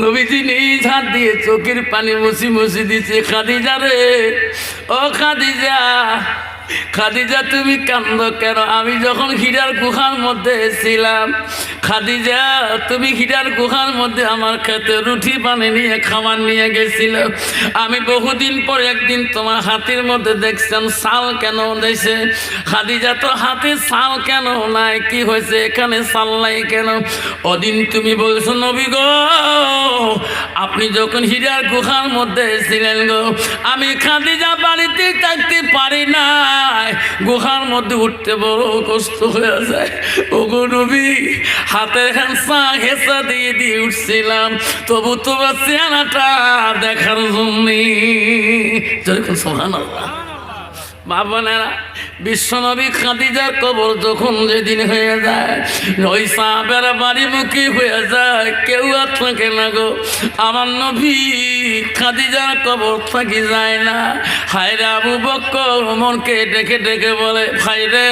নবীজি নিজ হাত দিয়ে চোখের পানি মুছি মুছি দিচ্ছে খাদিজা রে। ও খাদিজা খাদিজা, তুমি কান্দ কেন? আমি যখন হীরার গুহার মধ্যে ছিলাম, খাদিজা, তুমি হীরার গুহার মধ্যে আমার খেতে রুটি পানি নিয়ে খাবার নিয়ে গেছিল। আমি বহুদিন পর একদিন তোমার হাতের মধ্যে দেখছেন শাল কেন দিয়েছে খাদিজা, তো হাতে শাল কেন নাই? কি হয়েছে? এখানে শাল নাই কেন? ওদিন তুমি বলছো, নবী গো, আপনি যখন হিরার গুহার মধ্যে ছিলেন গো, আমি খাদিজা বাড়িতে থাকতে পারি নাই গুহার মধ্যে উঠতে বড় কষ্ট হয়ে যায়। ও নবী হাতে হ্যাঁসা হেসা দিয়ে দিয়ে উঠছিলাম, তবু তোমার চেহারাটা দেখার জন্যে। বাবা বাবনেরা বিশ্বনবী খাদিজার কবর যখন যেদিন হয়ে যায় ওই সাহাবেরা বাড়ি মুখী হয়ে যায়, কেউ আর থাকে না গো। আমার নবী খাদিজার কবর থাকি যায় না। হায়রে আবু বক্কর মনকে ডেকে ডেকে বলে, ভাই রে,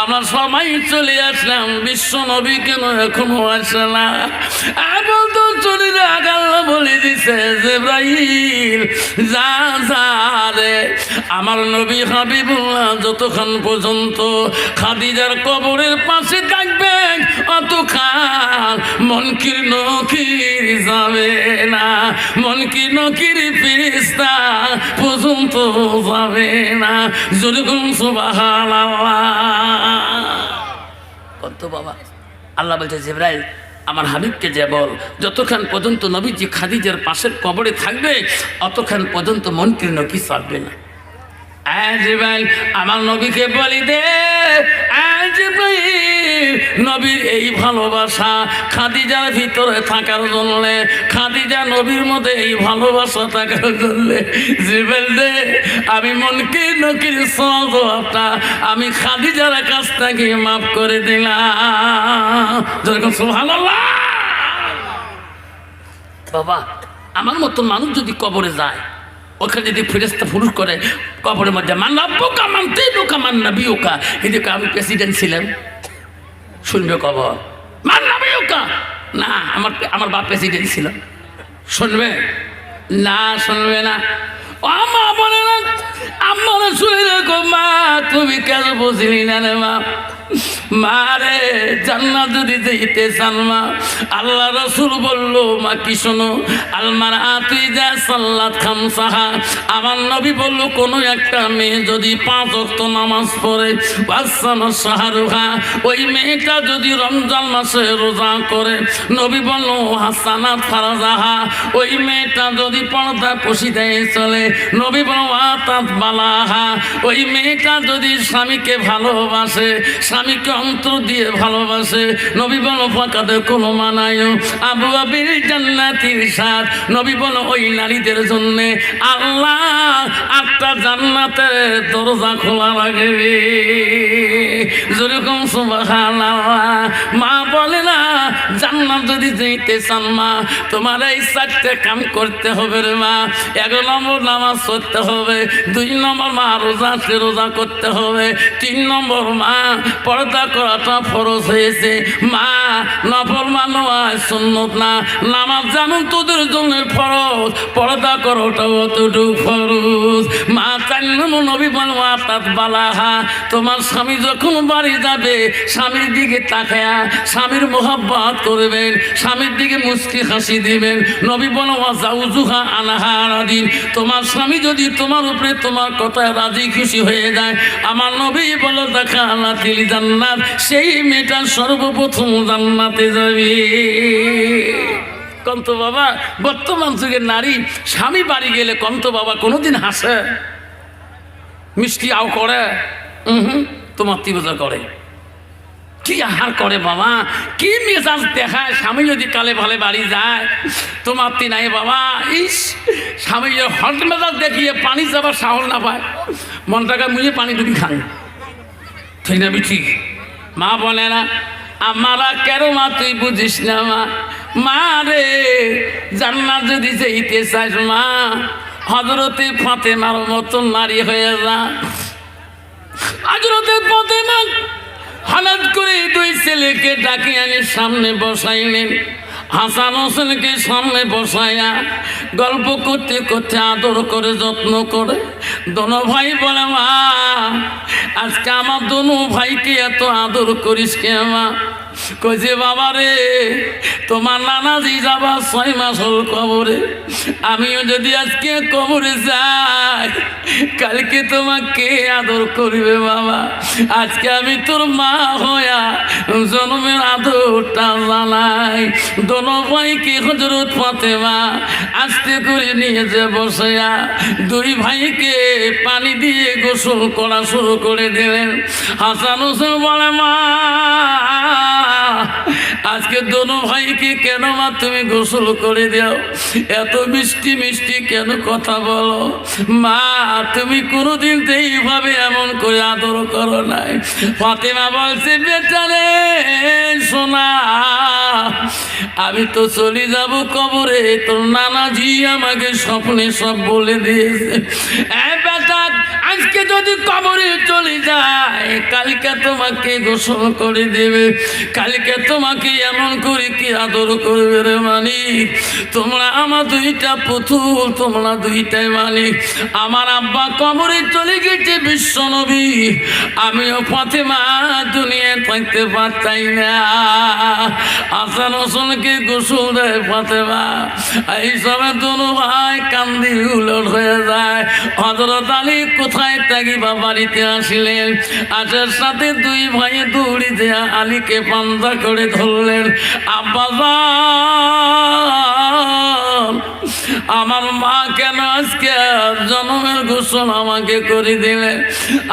আমরা সবাই চলে আসলাম বিশ্ব নবী কেন এখনও আসে না? এখন তো শরীরে আগাল বলে দিছে জেব্রাহিল যা যা রে, আমার নবী হাবিবুল্লাহ যতক্ষণ পর্যন্ত খাদিজার কবরের পাশে থাকবেন অতক্ষণ মনকির নকির যাবে না মনকির নকির ফিরিস্তা পর্যন্ত যাবে না। যেরকম সুবাহান কত বাবা, আল্লাহ বলছে, জেব্রাইল, আমার হাবিবকে যে বল, যতক্ষণ পর্যন্ত নবীজি খাদিজার পাশের কবরে থাকবে, অতক্ষণ পর্যন্ত মনকির নকি চাপবে না। আজবাইল আমার নবীকে বলি দে আজবাইল নবীর এই ভালোবাসা খাদিজার ভিতরে থাকার জন্য, খাদিজা নবীর মধ্যে এই ভালোবাসা থাকার জন্য। জিবেল দে, আমি মনকে নকির সজবাবটা আমি খাদিজার কাছ থেকে মাফ করে দিলাম। যেরকম বাবা আমার মতো মানুষ যদি কবরে যায় ওখানে যদি ফেরেস্তা ফুরুষ করে, কবরের মধ্যে, মান রব্বুকা মান দিনুকা মান নাবিয়ুকা? এদিকে আমি প্রেসিডেন্ট ছিলাম, শুনবে কবর। মান বিউকা না, আমার আমার বাপ প্রেসিডেন্ট ছিল। শুনবে? না শুনবে না। আমা বলে না আমার শুনে রেখো মা, তুমি কেন বুঝলি না রে মা? মারে জান্নাত যদি যেতে চান মা, আল্লাহ রসুল বলল, মা কি শোনো, আলমার আতুই যা খাম সাহা। আমার নবী বলল, কোনো একটা মেয়ে যদি পাঁচ অক্ত নামাজ পড়ে বাসানো সাহারুহা ওই মেয়েটা যদি রমজান মাসে রোজা করে, নবী বলল হাসানাত ফারাজাহা, ওই মেয়েটা যদি পর্দা পশিদায় চলে, নবী বলল আতাত বালাহা ওই মেয়েটা যদি স্বামীকে ভালোবাসে, স্বামীকে অন্তর দিয়ে ভালোবাসে, নবী বলো ফাঁকাতে কোনো মানায় আবু আবির জান্নাতির সাথ নবী বলো ওই নারীদের জন্য। আল্লাহ আটটা জান্নাতের দরজা খোলা রাখবে যেরকম সুবহানাল্লাহ, মা বলে জান্নাত যদি যেতে চান মা, তোমার এই চারটে কাম করতে হবে রে মা। এক নম্বর নামাজ পড়তে হবে, দুই নম্বর মা রোজা সে রোজা করতে হবে, তিন নম্বর মা পর্দা করাটা ফরজ হয়েছে। মা নফল মানো আর সুন্নত না। নামাজ জানুন তোদের জন্য ফরজ, পর্দা করোটা অতটুকু ফরজ। মা নবী তাত বালাহা, তোমার স্বামী যখন বাড়ি যাবে, স্বামীর দিকে তাকায়া স্বামীর মোহাব্বত করবেন, স্বামীর দিকে মুস্কি হাসি দিবেন। নবী বনওয়া জাউজুহা আনাহার দিন তোমার স্বামী যদি তোমার উপরে তোমার কথায় রাজি খুশি হয়ে যায়, আমার নবী বলো দেখা আল্লাহ তিলি জান্নাত, সেই মেয়েটা সর্বপ্রথম জান্নাতে যাবে। কন্ত বাবা, বর্তমান যুগের নারী স্বামী বাড়ি গেলে কন্ত বাবা কোনোদিন হাসে? মিষ্টি আও করে? হুম, তোমার তীব্রতা করে। কি আহার করে বাবা? কি মেজাজ দেখায় স্বামী যদি কালে ভালে বাড়ি যায়? তোমার তি নাই বাবা? ইস, স্বামী হট মেজাজ দেখিয়ে পানি যাবার সাহস না পায়। মনটাকে মুঝে পানি ডুবি খান ঠিক না ঠিক মা বলে না, আমারা কেন মা, তুই বুঝিস না মা। মা রে, জান্নাত যদি যেতে চাস মা হজরতে ফাতেমার মতন নারী হয়ে যা। হজরতে ফাতেমা হঠাৎ করে দুই ছেলেকে ডাকি আনি সামনে বসাইলেন। হাসান হোসেনকে সামনে বসাইয়া গল্প করতে করতে আদর করে, যত্ন করে, দোনো ভাই বলে মা, আজকে আমার দোনো ভাইকে এত আদর করিস কে মা? কইছে, বাবা রে, তোমার নানাজি যাবা ছয় মাস হল কবরে। আমিও যদি আজকে কবরে যাই, কালকে তোমাকে আদর করবে বাবা। আজকে আমি তোর মা হইয়া জন্মের আদরটা জানাই। দোনো ভাইকে হজরত ফাতেমা আস্তে করে নিয়ে যে বসেয়া দুই ভাইকে পানি দিয়ে গোসল করা শুরু করে দিলেন। হাসান হোসেন বলে, মা আজকে দোনো ভাইকে কেন মা তুমি গোসল করে দাও? এত মিষ্টি মিষ্টি কেন কথা বলো? মা, তুমি কোনোদিন এইভাবে এমন করে আদর করো নাই। ফাতেমা বলছে, বেটা রে, সোনা, আমি তো চলে যাব কবরে। তোর নানাজি আমাকে স্বপ্নে সব বলে দিয়েছে। আজকে যদি কবরে চলে যায়, কালকে তোমাকে গোসল করে দেবে, কালকে তোমাকে এমন করে কি আদর করবে রে মালিক? তোমরা আমার দুইটা পুতুল, তোমরা দুইটাই মালিক। আমার আব্বা কবরে চলে গেছে বিশ্ব নবী। আমিও ফাতেমা দুনিয়া থাকতে পারতাই না। আসান হোসেনকে গোসল দেয় ফাতেমা। এই সময় দুনো ভাই কান্দি উলট হয়ে যায়। হজরত আলী কোথায় থাকিবা বাড়িতে আসার সাথে দুই ভাই দৌড়ি দেয়া আলীকে পান্দা করে ধরলেন। আব্বা যান, আমার মা কেন আজকে জন্মের ঘোষণ আমাকে করে দিলেন?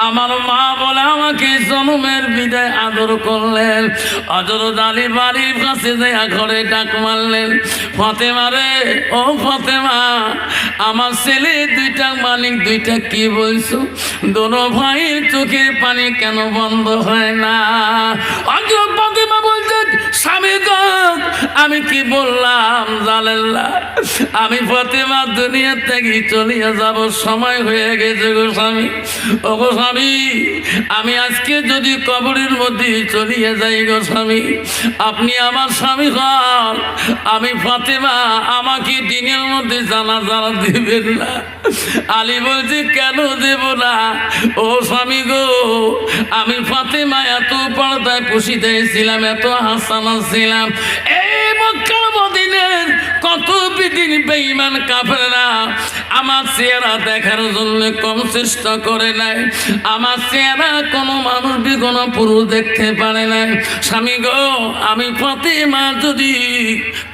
আমার মা বলে আমাকে জন্মের বিদায় আদর করলেন। বাড়ির কাছে দেয়া ঘরে ডাক মারলেন ও ফতেমা, আমার ছেলে দুইটা মালিক, দুইটা কি বলছো? দোনো ভাইয়ের চোখের পানি কেন বন্ধ হয় না? ফতেমা বলছেন স্বামী আমি কি বললাম জানেল্লা আমি ফতেমা দুনিয়া থেকে চলিয়ে যাব, সময় হয়ে গেছে গো স্বামী। ও গো স্বামী, আমি আজকে যদি কবরের মধ্যে চলিয়ে যাই গো স্বামী। আপনি আমার স্বামী হন। আমি ফাতেমা, আমাকে দিনের মধ্যে জানা জানা দেবেন না। আলী বলছে, কেন দেব না? ও স্বামী গো, আমি ফাতেমা, এত পর্দায় পুষি ছিলাম এত হাসানা ছিলাম এই মক্কার মদিনের কত বিদিন বেঈমান কাফেররা আমার চেহারা দেখার জন্য কম চেষ্টা করে নাই। আমার চেহারা কোনো মানুষ কোনো পুরুষ দেখতে পারে নাই। স্বামী গো, আমি ফাতেমা যদি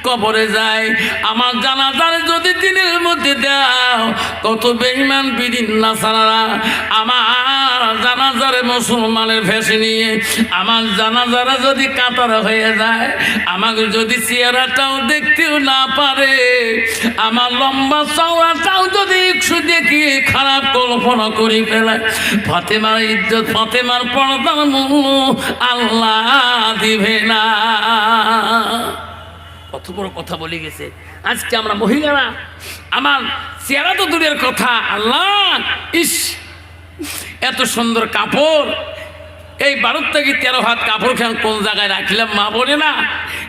কবরে যাই, আমার জানাজার যদি দিনের মধ্যে দাও, কত বেঈমান বিদিন না সারা আমার জানাজারে মুসলমানের ভেসে নিয়ে, আমার জানাজারা যদি কাতার হয়ে যায়, আমাকে যদি চেহারাটাও দেখতেও না পারে, আমার লম্বা চওড়াটাও একটু দেখি খারাপ কল্পনা দিবে না। কত বড় কথা বলে গেছে। আজকে আমরা মহিলারা, আমার চেহারা তো দূরের কথা, আল্লাহ, ইস, এত সুন্দর কাপড়। এই বারোর থেকে তেরো হাত কাপড় কোন জায়গায় রাখলাম মা বলে না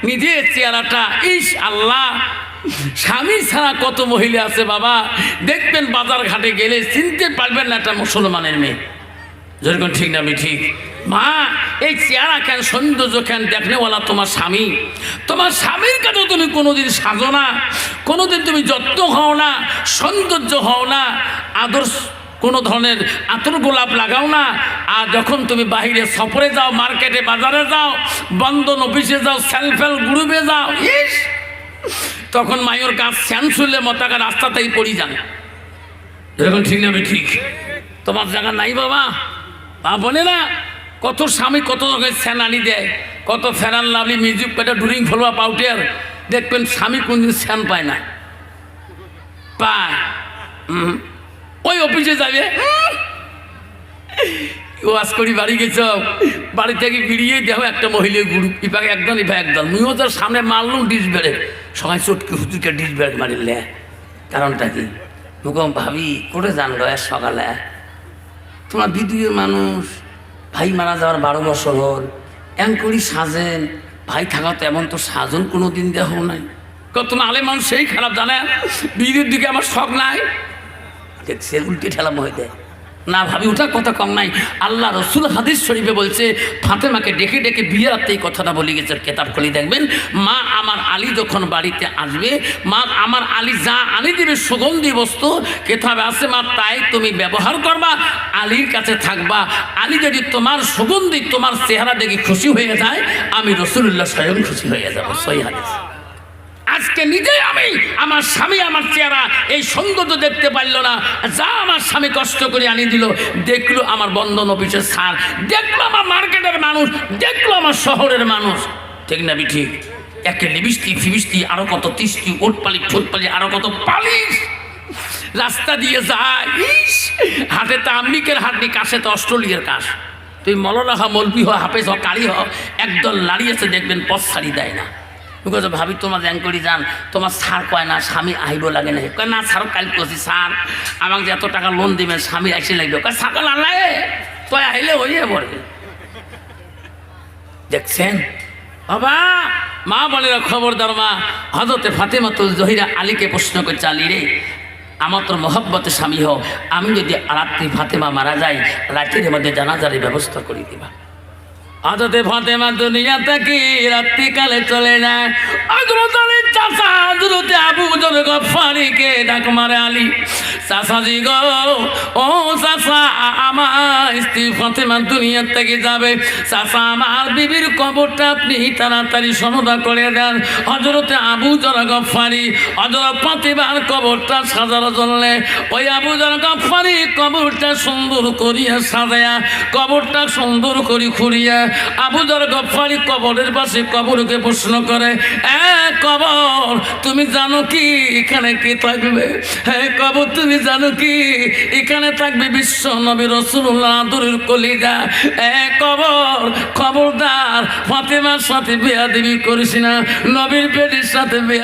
নিজের চেহারাটা, ইস, আল্লাহ স্বামী ছাড়া কত মহিলা আছে বাবা? দেখবেন বাজার ঘাটে গেলে চিনতে পারবেন না একটা মুসলমানের মেয়ে। যেরকম ঠিক না ঠিক? মা, এই চেহারা কেন, সৌন্দর্য কেন দেখনেওয়ালা তোমার স্বামী? তোমার স্বামীর কাছে তুমি কোনোদিন সাজো না, কোনোদিন তুমি যত্ন হও না, সৌন্দর্য হও না, আদর্শ কোনো ধরনের আতর গোলাপ লাগাও না, আর যখন তুমি বাহিরে সফরে যাও, মার্কেটে বাজারে যাও, বন্ধন অফিসে যাও, সেলফ হেল্প গ্রুপে যাও, ইস! তখন মায়ের গাছ শ্যান শুনলে মতাকা রাস্তাতেই পড়ি যান। এরকম ঠিক না ঠিক? তোমার জায়গা নাই বাবা? বা বলে না, কত স্বামী কত রকমের স্যানানি দেয়, কত ফেরান লাভলি মিউজিক পেটে ডুরিং ফলোয়া পাউটিয়ার দেখবেন স্বামী কোনদিন স্যান পায় না। পায়। ওই অফিসে যাবে। ওয়াজ করি বাড়ি গেছ, বাড়ি থেকে বেরিয়ে দেখো একটা মহিলা গ্রুপ ইপাকে একদম ইপা একদম মুইও তার সামনে মারলুম ডিস বেড়ে। সবাই চটকে হুতুকে ডিস বেড়ে মারিলে কারণটা কি? মুখম ভাবি করে যান গয়া সকালে। তোমার বিদুয়ের মানুষ, ভাই মারা যাওয়ার বারো বছর হল। এম করি সাজেন, ভাই থাকা তো এমন তো সাজন কোনো দিন দেহ নাই। কত আলে মানুষ সেই খারাপ জানেন? বিয়ের দিকে আমার শখ নাই? দেখছে, উল্টে ঠেলাম হয়ে দেয় না ভাবি ওটা কথা কম নাই। আল্লাহ রসুল হাদিস শরীফে বলছে, ফাতেমাকে ডেকে ডেকে বিয়ে রাখতে এই কথাটা বলে গেছে, কেতাব খুলে দেখবেন, মা আমার আলী যখন বাড়িতে আসবে, মা আমার আলী যা আনি দেবে, সুগন্ধি বস্তু, কেতাবে আছে, মা, তাই তুমি ব্যবহার করবা, আলীর কাছে থাকবা। আলী যদি তোমার সুগন্ধি, তোমার চেহারা দেখে খুশি হয়ে যায়, আমি রসুল্লাহ স্বয়ং খুশি হয়ে যাব। সই হাদিস। আজকে নিজে আমি আমার স্বামী, আমার চেহারা এই সৌন্দর্য দেখতে পারল না। যা আমার স্বামী কষ্ট করে আনি দিল, দেখল আমার বন্ধন অফিসের স্যার, দেখল আমার মার্কেটের মানুষ, দেখল আমার শহরের মানুষ। ঠিক না বি ঠিক একে লিবিস্তি ফিবিস্তি আরও কত তিস্তি ওটপালি ঠোঁটপালি আরও কত পালিশ। রাস্তা দিয়ে যায় হাটে তো আমেরিকার হাট নি কাশে তো অস্ট্রেলিয়ার কাশ। তুই মলনা হ, মলবি হ, হাফেজ হ কারি হ, একদল লাড়িয়েছে দেখবেন পথ ছাড়ি দেয় না। বিকজ ভাবি, তোমার জ্যাং করি যান। তোমার সার কয় না, স্বামী আইব লাগে না কয়, না সার কাল করছি স্যার, আমাকে যে এত টাকা লোন দিবেন স্বামী আইসে লাগবে। কয় সাকাল আল্লাহ তুই আইলে হইয়ে পড়ে দেখছেন? বাবা, মা বলে খবরদার মা হজরতে ফাতেমাতুল জহিরা আলীকে প্রশ্ন করছে, আলী রে, আমার তোর মহব্বতে স্বামী হও, আমি যদি রাত্রি ফাতেমা মারা যাই রাত্রির মধ্যে জানাজারের ব্যবস্থা করে দিবা। হজরতে ফাতেমা দুনিয়া থেকে, রাত্রিকালে চলে যায়। হজরত আলী হজরতে আবু জর গফারিকে ডাক মারে আলী। চাষাজি গো, ও চাষা আমার স্ত্রী ফাতেমা দুনিয়া থেকে যাবে। চাষা আমার বিবির কবরটা আপনি তাড়াতাড়ি সনদা করে দেন। হজরতে আবু জর গফারি হজরত ফাতেমার কবরটা সাজার জন্য। ওই আবু জর গফারি কবরটা সুন্দর করিয়া সাজায়া, কবরটা সুন্দর করে খুঁড়িয়া আবু আবুদর গফারি কবরের পাশে কবরকে প্রশ্ন করে, এ কবর, তুমি জানো কি এখানে কি থাকবে? হ্যাঁ কবর তুমি জানো কি? এখানে থাকবে বিশ্ব নবী রসুল্লাহ আদরের কলিজা। এ কবর, খবরদার, ফাতেমার সাথে বিয়া দেবী করিস না, নবীর পেটির সাথে বিয়া